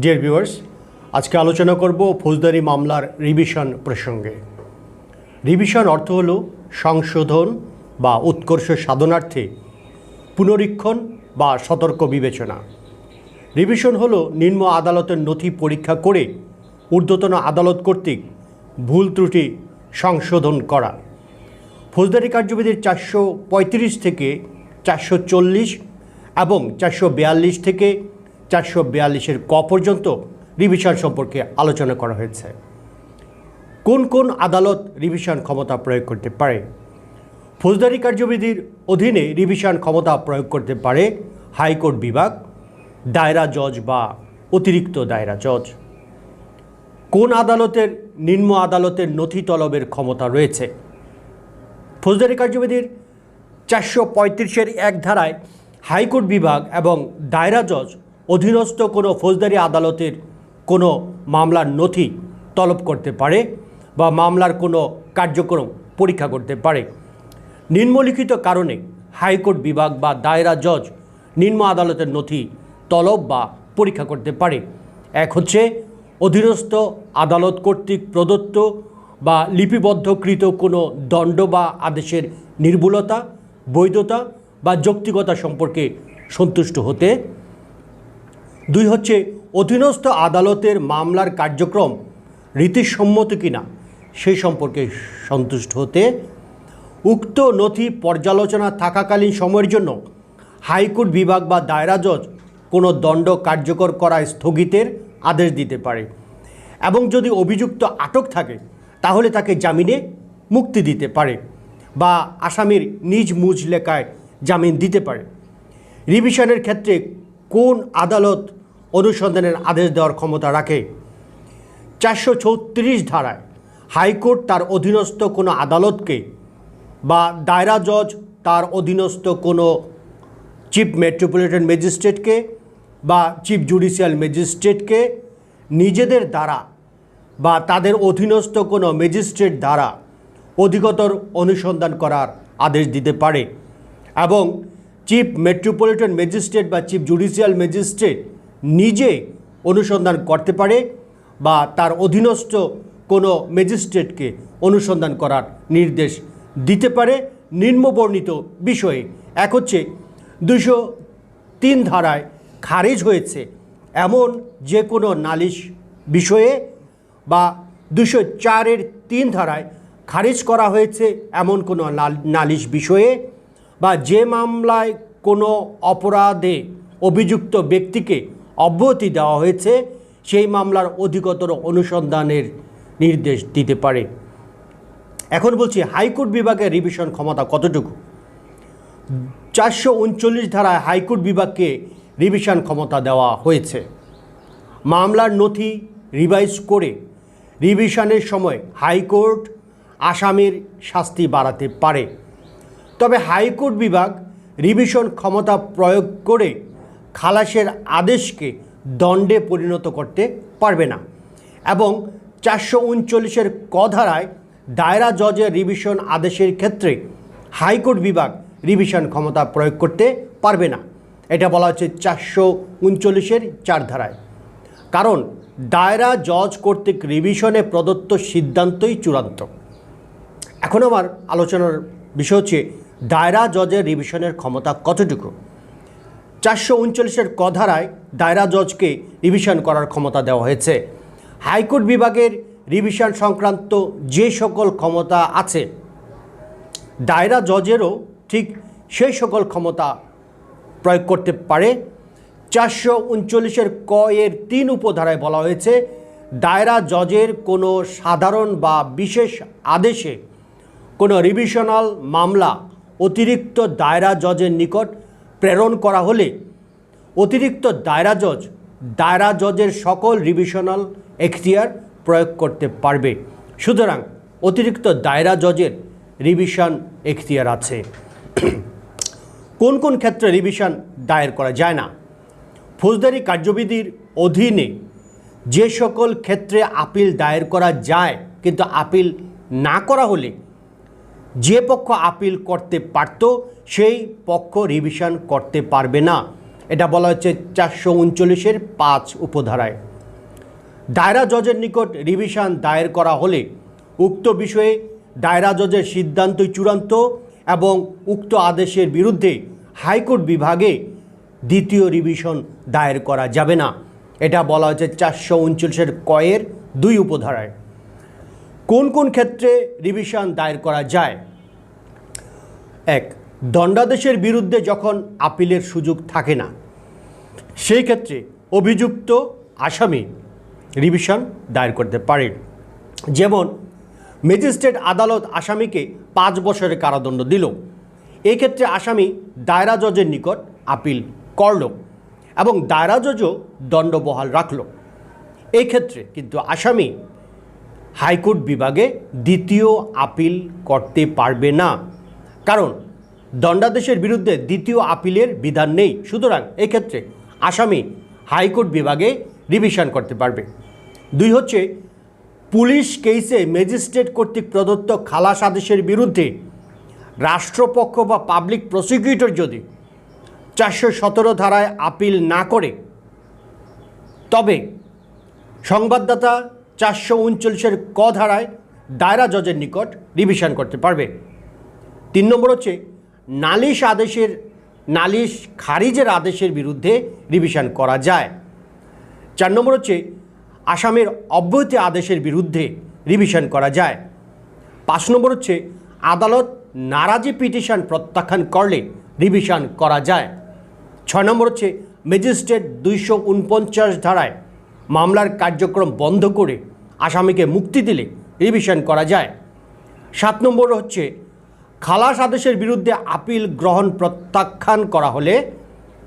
Dear viewers আজকে আলোচনা করব ফৌজদারি মামলার রিভিশন প্রসঙ্গে। রিভিশন অর্থ হল সংশোধন বা উৎকর্ষ সাধনার্থে পুনরীক্ষণ বা সতর্ক বিবেচনা। রিভিশন হল নিম্ন আদালতের নথি পরীক্ষা করে ঊর্ধ্বতন আদালত কর্তৃক ভুল ত্রুটি সংশোধন করা। ফৌজদারি কার্যবিধির চারশো পঁয়ত্রিশ থেকে চারশো চল্লিশ এবং চারশো বিয়াল্লিশ থেকে চারশো বিয়াল্লিশের ক পর্যন্ত রিভিশন সম্পর্কে আলোচনা করা হয়েছে। কোন কোন আদালত রিভিশন ক্ষমতা প্রয়োগ করতে পারে? ফৌজদারি কার্যবিধির অধীনে রিভিশন ক্ষমতা প্রয়োগ করতে পারে হাইকোর্ট বিভাগ, দায়রা জজ বা অতিরিক্ত দায়রা জজ। কোন আদালতের নিম্ন আদালতের নথি তলবের ক্ষমতা রয়েছে? ফৌজদারি কার্যবিধির চারশো পঁয়ত্রিশের এক ধারায় হাইকোর্ট বিভাগ এবং দায়রা জজ অধীনস্থ কোনো ফৌজদারি আদালতের কোনো মামলার নথি তলব করতে পারে বা মামলার কোনো কার্যক্রম পরীক্ষা করতে পারে। নিম্নলিখিত কারণে হাইকোর্ট বিভাগ বা দায়রা জজ নিম্ন আদালতের নথি তলব বা পরীক্ষা করতে পারে। এক হচ্ছে অধীনস্থ আদালত কর্তৃক প্রদত্ত বা লিপিবদ্ধকৃত কোনো দণ্ড বা আদেশের নির্ভুলতা, বৈধতা বা যৌক্তিকতা সম্পর্কে সন্তুষ্ট হতে দুই হচ্ছে, অধীনস্থ আদালতের মামলার কার্যক্রম রীতিসম্মত কিনা সেই সম্পর্কে সন্তুষ্ট হতে উক্ত নথি পর্যালোচনা থাকাকালীন সময়ের জন্য হাইকোর্ট বিভাগ বা দায়রা জজ কোনো দণ্ড কার্যকর করা স্থগিতের আদেশ দিতে পারে এবং যদি অভিযুক্ত আটক থাকে, তাহলে তাকে জামিনে মুক্তি দিতে পারে বা আসামির নিজ মুজ লেখায় জামিন দিতে পারে। রিভিশনের ক্ষেত্রে কোন আদালত অনুসন্ধানের আদেশ দেওয়ার ক্ষমতা রাখে। চারশো চৌত্রিশ ধারায় হাইকোর্ট তার অধীনস্থ কোনো আদালতকে বা দায়রা জজ তার অধীনস্থ কোনো চিফ মেট্রোপলিটন ম্যাজিস্ট্রেটকে বা চিফ জুডিশিয়াল ম্যাজিস্ট্রেটকে নিজেদের দ্বারা বা তাদের অধীনস্থ কোনো ম্যাজিস্ট্রেট দ্বারা অধিকতর অনুসন্ধান করার আদেশ দিতে পারে এবং চিফ মেট্রোপলিটন ম্যাজিস্ট্রেট বা চিফ জুডিশিয়াল ম্যাজিস্ট্রেট নিজে অনুসন্ধান করতে পারে বা তার অধীনস্থ কোনো ম্যাজিস্ট্রেটকে অনুসন্ধান করার নির্দেশ দিতে পারে নিম্নবর্ণিত বিষয়ে। এক হচ্ছে দুশো তিন ধারায় খারিজ হয়েছে এমন যে কোনো নালিশ বিষয়ে বা দুশো চারের তিন ধারায় খারিজ করা হয়েছে এমন কোনো নাল- নালিশ বিষয়ে বা যে মামলায় কোনো অপরাধে অভিযুক্ত ব্যক্তিকে অব্যাহতি দেওয়া হয়েছে, সেই মামলার অধিকতর অনুসন্ধানের নির্দেশ দিতে পারে। এখন বলছি, হাইকোর্ট বিভাগের রিভিশন ক্ষমতা কতটুকু? চারশো উনচল্লিশ ধারায় হাইকোর্ট বিভাগকে রিভিশন ক্ষমতা দেওয়া হয়েছে। মামলার নথি রিভাইজ করে রিভিশনের সময় হাইকোর্ট আসামির শাস্তি বাড়াতে পারে। তবে হাইকোর্ট বিভাগ রিভিশন ক্ষমতা প্রয়োগ করে খালাসের আদেশকে দণ্ডে পরিণত করতে পারবে না এবং চারশো উনচল্লিশের ক ধারায় দায়রা জজের রিভিশন আদেশের ক্ষেত্রে হাইকোর্ট বিভাগ রিভিশন ক্ষমতা প্রয়োগ করতে পারবে না। এটা বলা হচ্ছে চারশো উনচল্লিশের চার ধারায়। কারণ দায়রা জজ কর্তৃক রিভিশনে প্রদত্ত সিদ্ধান্তই চূড়ান্ত। এখন আমার আলোচনার বিষয় হচ্ছে, দায়রা জজের রিভিশনের ক্ষমতা কতটুকু? চারশো উনচল্লিশের ক ধারায় দায়রা জজকে রিভিশন করার ক্ষমতা দেওয়া হয়েছে। হাইকোর্ট বিভাগের রিভিশন সংক্রান্ত যে সকল ক্ষমতা আছে, দায়রা জজেরও ঠিক সেই সকল ক্ষমতা প্রয়োগ করতে পারে। চারশো উনচল্লিশের ক এর তিন উপধারায় বলা হয়েছে, দায়রা জজের কোনো সাধারণ বা বিশেষ আদেশে কোনো রিভিশনাল মামলা অতিরিক্ত দায়রা জজের নিকট প্রেরণ করা হলে অতিরিক্ত দায়রা জজ, দায়রা জজের সকল রিভিশনাল এখতিয়ার প্রয়োগ করতে পারবে। সুতরাং অতিরিক্ত দায়রা জজের রিভিশন এখতিয়ার আছে। কোন কোন ক্ষেত্রে রিভিশন দায়ের করা যায় না? ফৌজদারি কার্যবিধির অধীনে যে সকল ক্ষেত্রে আপিল দায়ের করা যায়, কিন্তু আপিল না করা হলে যে পক্ষ আপিল করতে পারত, সেই পক্ষ রিভিশন করতে পারবে না। এটা বলা হচ্ছে চারশো উনচল্লিশের পাঁচ উপধারায়। দায়রা জজের নিকট রিভিশন দায়ের করা হলে উক্ত বিষয়ে দায়রা জজের সিদ্ধান্তই চূড়ান্ত এবং উক্ত আদেশের বিরুদ্ধে হাইকোর্ট বিভাগে দ্বিতীয় রিভিশন দায়ের করা যাবে না। এটা বলা হয়েছে চারশো উনচল্লিশের কয়ের দুই উপধারায়। কোন কোন ক্ষেত্রে রিভিশন দায়ের করা যায়? এক, দণ্ডাদেশের বিরুদ্ধে যখন আপিলের সুযোগ থাকে না, সেই ক্ষেত্রে অভিযুক্ত আসামি রিভিশন দায়ের করতে পারেন। যেমন ম্যাজিস্ট্রেট আদালত আসামিকে পাঁচ বছরের কারাদণ্ড দিল। এই ক্ষেত্রে আসামি দায়রা জজের নিকট আপিল করল এবং দায়রা জজও দণ্ড বহাল রাখল। এই ক্ষেত্রে কিন্তু আসামি হাইকোর্ট বিভাগে দ্বিতীয় আপিল করতে পারবে না। কারণ, দণ্ডাদেশের বিরুদ্ধে দ্বিতীয় আপিলের বিধান নেই। সুতরাং এক্ষেত্রে আসামি হাইকোর্ট বিভাগে রিভিশন করতে পারবে। দুই হচ্ছে, পুলিশ কেসে ম্যাজিস্ট্রেট কর্তৃক প্রদত্ত খালাস আদেশের বিরুদ্ধে রাষ্ট্রপক্ষ বা পাবলিক প্রসিকিউটর যদি চারশো সতেরো ধারায় আপিল না করে, তবে সংবাদদাতা চারশো উনচল্লিশের ক ধারায় দায়রা জজের নিকট রিভিশন করতে পারবে। তিন নম্বর হচ্ছে, নালিশ আদেশের, নালিশ খারিজের আদেশের বিরুদ্ধে রিভিশন করা যায়। চার নম্বর হচ্ছে, আসামের অব্যাহতি আদেশের বিরুদ্ধে রিভিশন করা যায়। পাঁচ নম্বর হচ্ছে, আদালত নারাজি পিটিশন প্রত্যাখ্যান করলে রিভিশন করা যায়। ছয় নম্বর হচ্ছে, ম্যাজিস্ট্রেট দুইশো উনপঞ্চাশ ধারায় মামলার কার্যক্রম বন্ধ করে আসামিকে মুক্তি দিলে রিভিশন করা যায়। সাত নম্বর হচ্ছে, খালাস আদেশের বিরুদ্ধে আপিল গ্রহণ প্রত্যাখ্যান করা হলে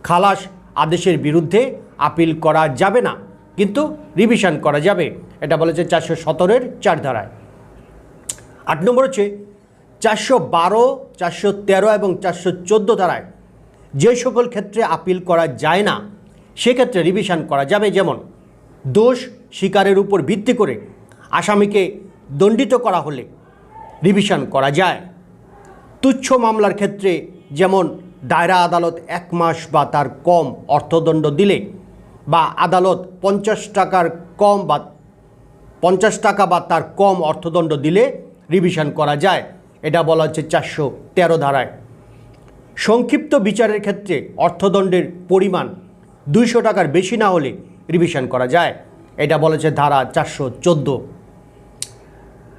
খালাস আদেশের বিরুদ্ধে আপিল করা যাবে না, কিন্তু রিভিশন করা যাবে। এটা বলেছে চারশো সতেরোর চার ধারায়। আট নম্বর হচ্ছে, চারশো বারো, চারশো তেরো এবং চারশো চোদ্দ ধারায় যে সকল ক্ষেত্রে আপিল করা যায় না, সেক্ষেত্রে রিভিশন করা যাবে। যেমন, দোষ স্বীকারের উপর ভিত্তি করে আসামিকে দণ্ডিত করা হলে রিভিশন করা যায়। তুচ্ছ মামলার ক্ষেত্রে যেমন দায়রা আদালত এক মাস বা তার কম অর্থদণ্ড দিলে বা আদালত পঞ্চাশ টাকার কম বা পঞ্চাশ টাকা বা তার কম অর্থদণ্ড দিলে রিভিশন করা যায়। এটা বলা হচ্ছে চারশো তেরো ধারায়। সংক্ষিপ্ত বিচারের ক্ষেত্রে অর্থদণ্ডের পরিমাণ দুইশো টাকার বেশি না হলে রিভিশন করা যায়। এটা বলেছে ধারা চারশো চোদ্দ।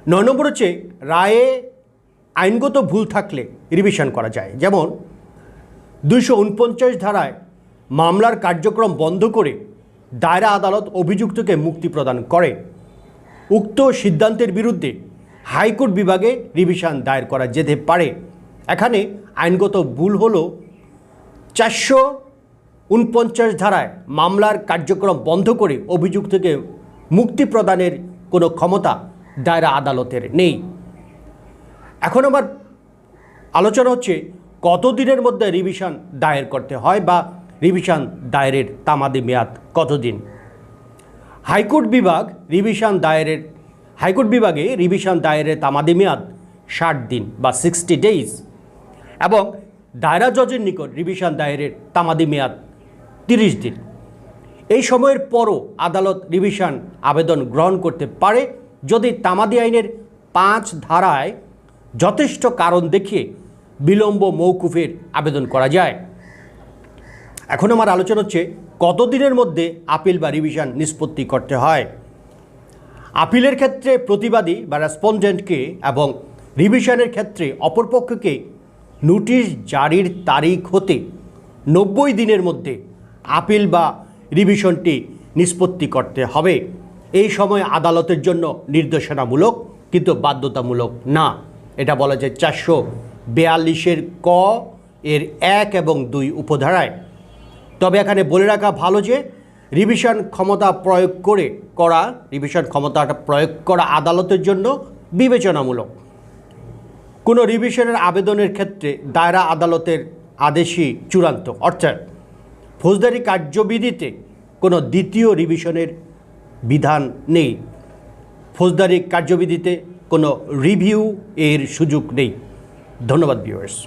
নয় নম্বর হচ্ছে রায়ে আইনগত ভুল থাকলে রিভিশন করা যায়। যেমন দুইশো উনপঞ্চাশ ধারায় মামলার কার্যক্রম বন্ধ করে দায়রা আদালত অভিযুক্তকে মুক্তি প্রদান করে। উক্ত সিদ্ধান্তের বিরুদ্ধে হাইকোর্ট বিভাগে রিভিশন দায়ের করা যেতে পারে। এখানে আইনগত ভুল হলো চারশো উনপঞ্চাশ ধারায় মামলার কার্যক্রম বন্ধ করে অভিযুক্তকে মুক্তি প্রদানের কোনো ক্ষমতা দায়রা আদালতের নেই। এখন আমার আলোচনা হচ্ছে, কতদিনের মধ্যে রিভিশন দায়ের করতে হয় বা রিভিশন দায়েরের তামাদি মেয়াদ কতদিন? হাইকোর্ট বিভাগ রিভিশন দায়েরের, হাইকোর্ট বিভাগে রিভিশন দায়েরের তামাদি মেয়াদ ষাট দিন বা সিক্সটি ডেইজ এবং দায়রা জজের নিকট রিভিশন দায়েরের তামাদি মেয়াদ তিরিশ দিন। এই সময়ের পরও আদালত রিভিশন আবেদন গ্রহণ করতে পারে যদি তামাদি আইনের পাঁচ ধারায় যথেষ্ট কারণ দেখিয়ে বিলম্ব মৌকুফের আবেদন করা যায়। এখন আমার আলোচনা হচ্ছে কতদিনের মধ্যে আপিল বা রিভিশন নিষ্পত্তি করতে হয়। আপিলের ক্ষেত্রে প্রতিবাদী বা রেসপন্ডেন্টকে এবং রিভিশনের ক্ষেত্রে অপরপক্ষকে নোটিশ জারির তারিখ হতে নব্বই দিনের মধ্যে আপিল বা রিভিশনটি নিষ্পত্তি করতে হবে। এই সময় আদালতের জন্য নির্দেশনামূলক, কিন্তু বাধ্যতামূলক না। এটা বলা যায় চারশো বেয়াল্লিশের ক এর এক এবং দুই উপধারায়। তবে এখানে বলে রাখা ভালো যে, রিভিশন ক্ষমতা প্রয়োগ করে করা, রিভিশন ক্ষমতাটা প্রয়োগ করা আদালতের জন্য বিবেচনামূলক। কোনো রিভিশনের আবেদনের ক্ষেত্রে দায়রা আদালতের আদেশই চূড়ান্ত, অর্থাৎ ফৌজদারি কার্যবিধিতে কোনো দ্বিতীয় রিভিশনের বিধান নেই। ফৌজদারি কার্যবিধিতে কোনো রিভিউ এর সুযোগ নেই। ধন্যবাদ ভিউয়ার্স